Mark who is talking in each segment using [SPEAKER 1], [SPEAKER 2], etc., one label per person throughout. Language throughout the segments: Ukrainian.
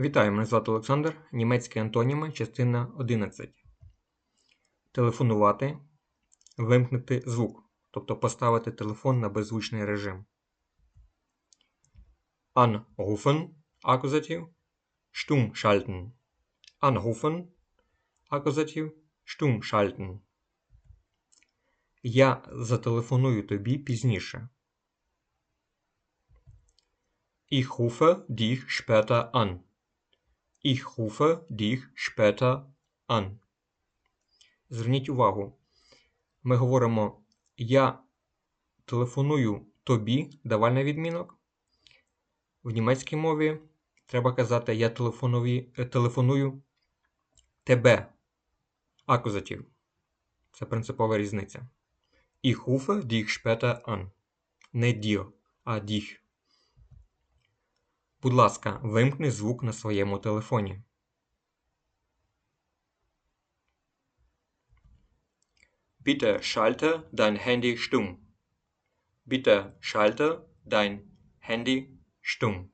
[SPEAKER 1] Вітаю, мене звати Олександр. Німецькі антоніми, частина 11. Телефонувати, вимкнути звук, тобто поставити телефон на беззвучний режим. Anrufen, акузатив, stumm schalten. Anrufen, акузатив, stumm schalten. Я зателефоную тобі пізніше. Ich rufe dich später an. Ich rufe dich später an. Зверніть увагу. Ми говоримо Я телефоную тобі, давальний відмінок. В німецькій мові треба казати Я е, телефоную тебе. Акузатив. Це принципова різниця. Ich rufe dich später an. Не dir, а dich. Будь ласка, вимкни звук на своєму телефоні. Bitte schalte dein Handy stumm. Bitte schalte dein Handy stumm.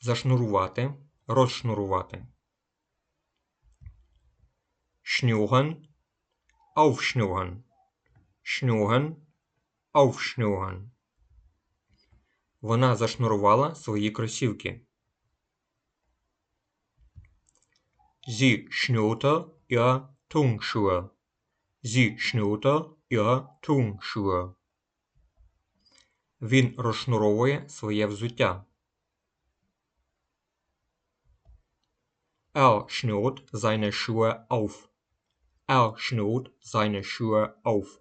[SPEAKER 1] Зашнурувати, розшнурувати. Schnüren, aufschnüren. Schnüren, aufschnüren. Вона зашнурувала свої кросівки. Schnürte ihre Turnschuhe. Sie schnürte ihre Turnschuhe. Він розшнуровує своє взуття. Er Schuhe auf. Er schnürt seine Schuhe auf.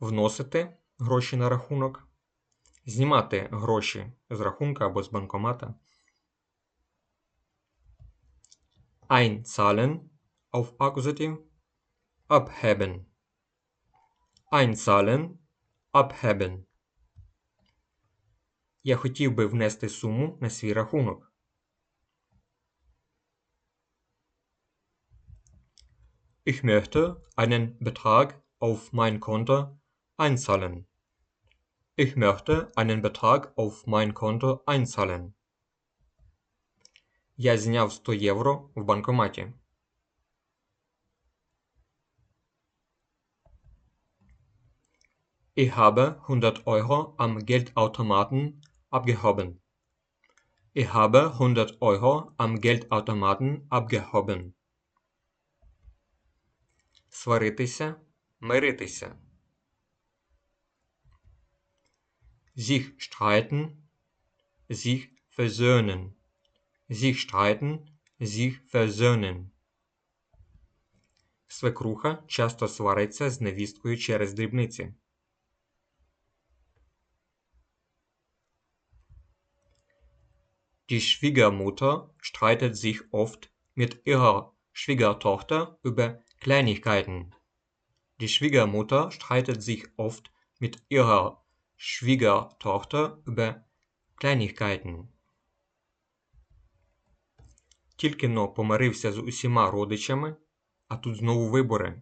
[SPEAKER 1] Вносити гроші на рахунок. Знімати гроші з рахунка або з банкомата. Einzahlen auf Akkusativ. Abheben. Einzahlen. Abheben. Я хотів би внести суму на свій рахунок. Ich möchte einen Betrag auf mein Konto einzahlen. Ich möchte einen Betrag auf mein Konto einzahlen. Я зняв 100 євро в банкоматі. Ich habe 100 Euro am Geldautomaten abgehoben. Ich habe 100 Euro am Geldautomaten abgehoben. Сваритися, миритися. sich streiten, sich versöhnen, sich streiten, sich versöhnen. Свекруха часто свариться з невісткою через дрібниці. Die Schwiegermutter streitet sich oft mit ihrer Schwiegertochter über Kleinigkeiten. Die Schwiegermutter streitet sich oft mit ihrer Schwiegertochter über Kleinigkeiten. Тільки но помирився з усіма родичами, а тут знову вибори.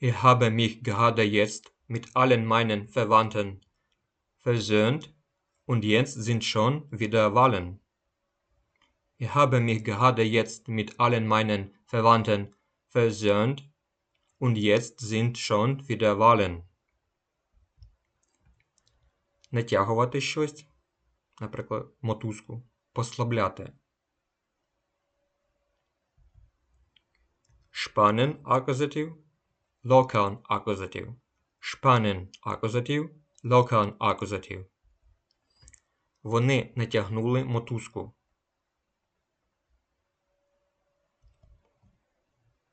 [SPEAKER 1] Ich habe mich gerade jetzt mit allen meinen Verwandten versöhnt und jetzt sind schon wieder Wahlen. Ich habe mich gerade jetzt mit allen meinen Verwandten versöhnt Und jetzt sind schon wieder Wahlen. Натягувати щось, наприклад, мотузку, послабляти. Spannen акузатив, lockern акузатив. Spannen акузатив, lockern акузатив. Вони натягнули мотузку.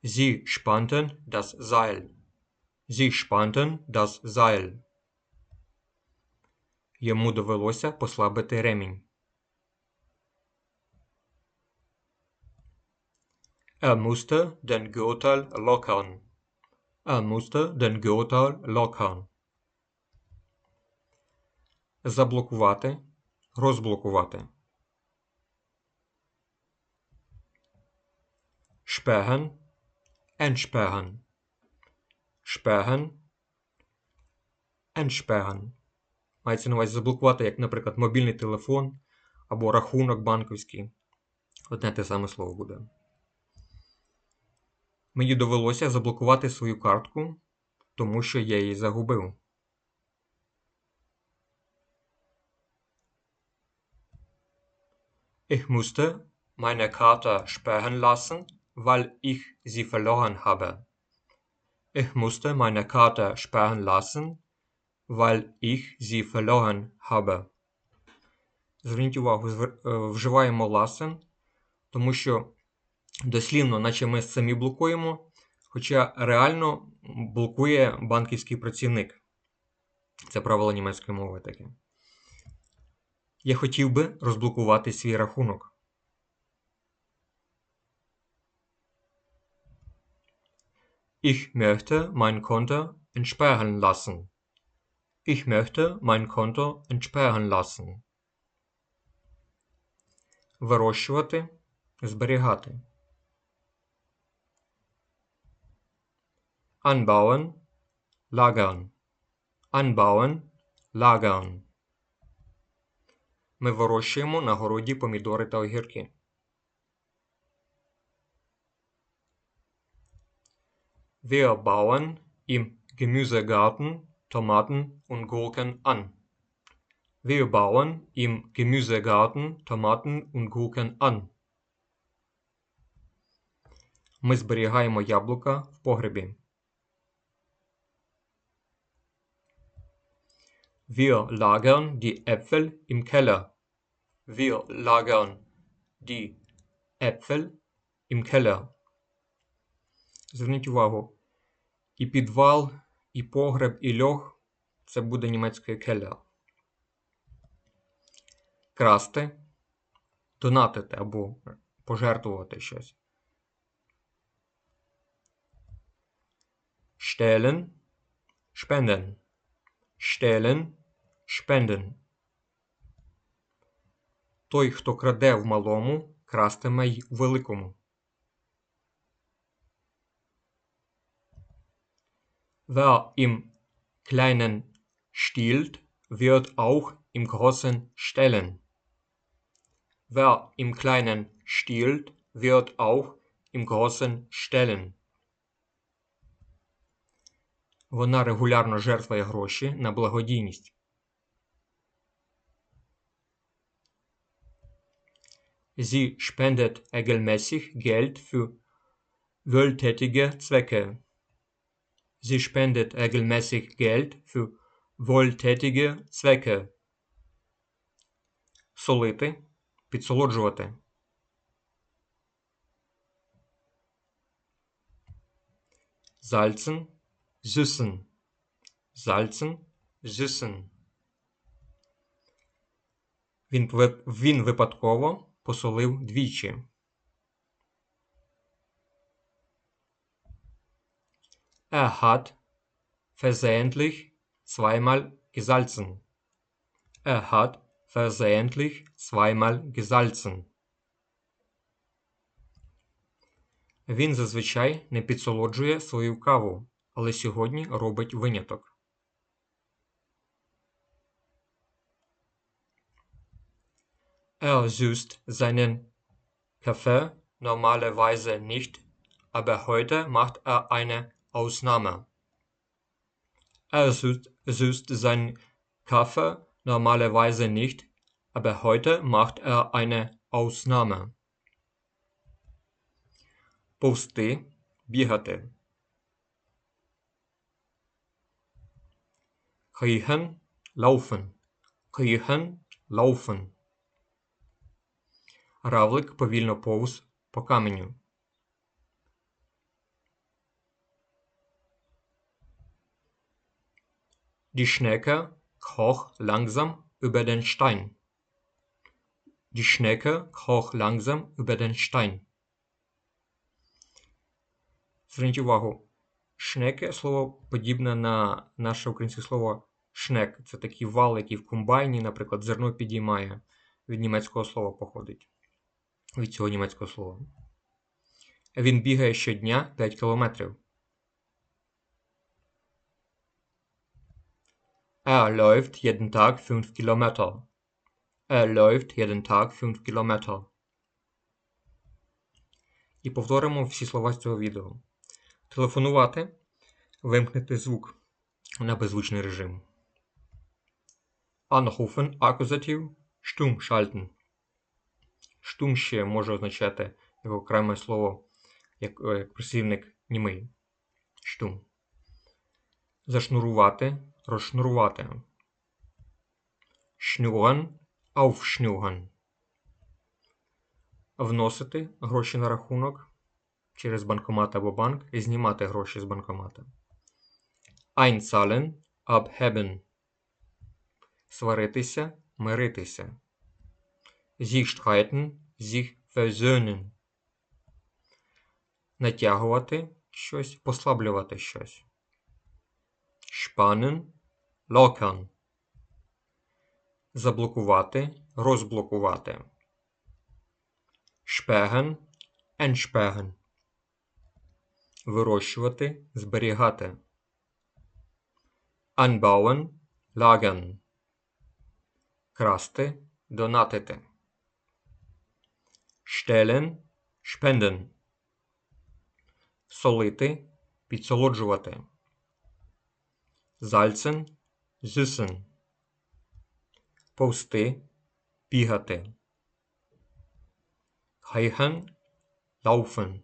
[SPEAKER 1] Sie spannten das Seil. Sie spannten das Seil. Йому довелося послабити ремінь. Er musste den Gürtel lockern. Er musste den Gürtel lockern. Заблокувати. Розблокувати. Sperren entsperren. шпеген, еншпеген. Мається на увазі заблокувати, як, наприклад, мобільний телефон або рахунок банківський. Одне те саме слово буде. Мені довелося заблокувати свою картку, тому що я її загубив. Ich musste meine Karte sperren lassen, weil ich sie verloren habe. Ich musste meine Karte sperren lassen, weil ich sie verloren habe. Зверніть увагу, е, вживаємо ласен, тому що дослівно, наче ми самі блокуємо, хоча реально блокує банківський працівник. Це правило німецької мови таке. Я хотів би розблокувати свій рахунок. Ich möchte mein Konto entsperren lassen. Ich möchte mein Konto entsperren lassen. Вирощувати, зберігати. Anbauen, lagern. Anbauen, lagern. Ми вирощуємо на городі помідори та огірки. Wir bauen im Gemüsegarten Tomaten und Gurken an. Wir bauen im Gemüsegarten Tomaten und Gurken an. Ми зберігаємо яблука в погребі. Wir lagern die Äpfel im Keller. Wir lagern die Äpfel im Keller. Зверніть увагу, і підвал, і погреб, і льох це буде німецькою keller. Красти, донатити або пожертвувати щось. Stehlen, spenden. Stehlen, spenden. Той, хто краде в малому, крастиме й у великому. Wer im Kleinen stiehlt, wird auch im Großen stehlen. Wer im Kleinen stiehlt, wird auch im Großen stehlen. Вона регулярно жертвує гроші на благодійність. Sie spendet regelmäßig Geld für wohltätige Zwecke. Sie spendet regelmäßig Geld für wohltätige Zwecke. Солити, підсолоджувати. Salzen, süßen. Salzen, süßen. Він, він випадково посолив двічі. Er hat versehentlich zweimal gesalzen. Er hat versehentlich zweimal gesalzen. Він зазвичай не підсолоджує свою каву, але сьогодні робить виняток. Er süßt seinen Kaffee normalerweise nicht, aber heute macht er eine Ausnahme. Er süßt, süßt seinen Kaffee normalerweise nicht, aber heute macht er eine Ausnahme. Повсти, бігати. Kriechen, laufen. Kriechen, laufen. Равлик повільно повз по каменю. Die Schnecke kroch langsam über den Stein. Die Schnecke kroch langsam über den Stein. Зверніть увагу, шнеки слово подібне на наше українське слово шнек. Це такий вал, який в комбайні, наприклад, зерно підіймає. Від німецького слова походить. Від цього німецького слова. Він бігає щодня 5 кілометрів. Er läuft jeden Tag fünf Kilometer. Er läuft jeden Tag fünf Kilometer. І повторимо всі слова з цього відео. Телефонувати. Вимкнути звук на беззвучний режим. Anrufen, акузатив, stumm schalten. Stumm ще може означати як окреме слово, як, як прислівник німий. Stumm. Зашнурувати, розшнурувати. Schnurren, aufschnurren. Вносити гроші на рахунок через банкомат або банк і знімати гроші з банкомата. Einzahlen, abheben. Сваритися, миритися. Sich streiten, sich versöhnen. Натягувати щось, послаблювати щось. Spannen, lockern. Заблокувати, розблокувати. Sperren, entsperren. Вирощувати, зберігати. Anbauen, lagern. Красти, донатити. Stellen, spenden. Солити, підсолоджувати. Salzen, süßen. Повсти, бігати. Heichen, laufen.